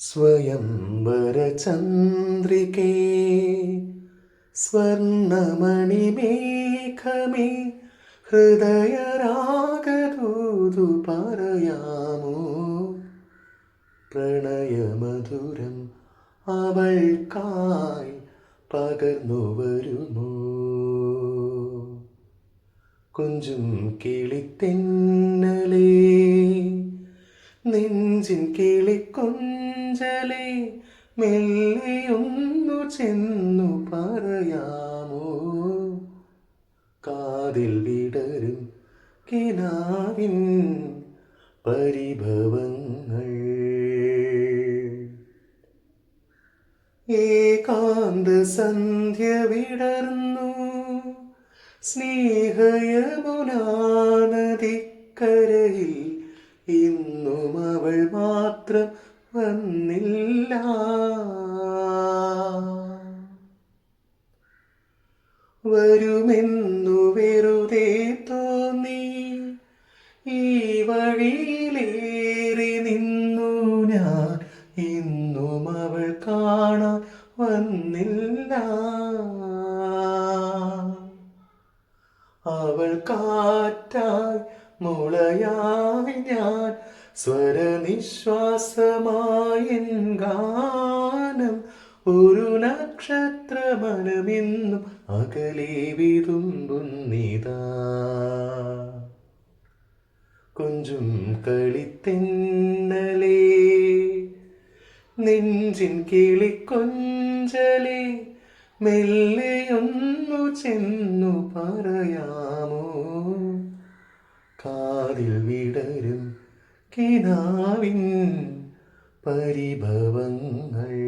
സ്വയംവരചന്ദ്രികേ സ്വർണമണിമേഘമേ ഹൃദയരാഗദൂതു പറയാമോ പ്രണയമധുരം അവൾക്കായി പകർന്നു വരുമോ? കുഞ്ചും കിളിത്തെന്നലേ നെഞ്ചിൻ കിളിക്കൊഞ്ചലേ മെല്ലെയൊന്നു ചെന്നു പറയാമോ? കാതിൽ വിടരും കിനാവിൻ പരിഭവങ്ങൾ. ഏകാന്ത സന്ധ്യ വിടർന്നു സ്നേഹയമുനാനദിക്കരയിൽ ഇന്നും അവൾ മാത്രം വന്നില്ല. വരുമെന്നു വെറുതെ തോന്നി. ഈ വഴിയിലേറി നിന്നു ഞാൻ. ഇന്നും അവൾ കാണാൻ വന്നില്ല. അവൾ കാറ്റായി മുളയായി ഞാൻ. സ്വരനിശ്വാസമായ ഗാനം ഒരു നക്ഷത്രമനമെന്നും അകലെ വിതുമ്പുന്നിതാ കൊഞ്ചും കളിത്തെന്നലേ നെഞ്ചിൻ കിളിക്കൊഞ്ചലേ മെല്ലെയൊന്നു ചെന്നു പറയാമോ? കാതിൽ വിടരും കിനാവിൻ പരിഭവങ്ങൾ?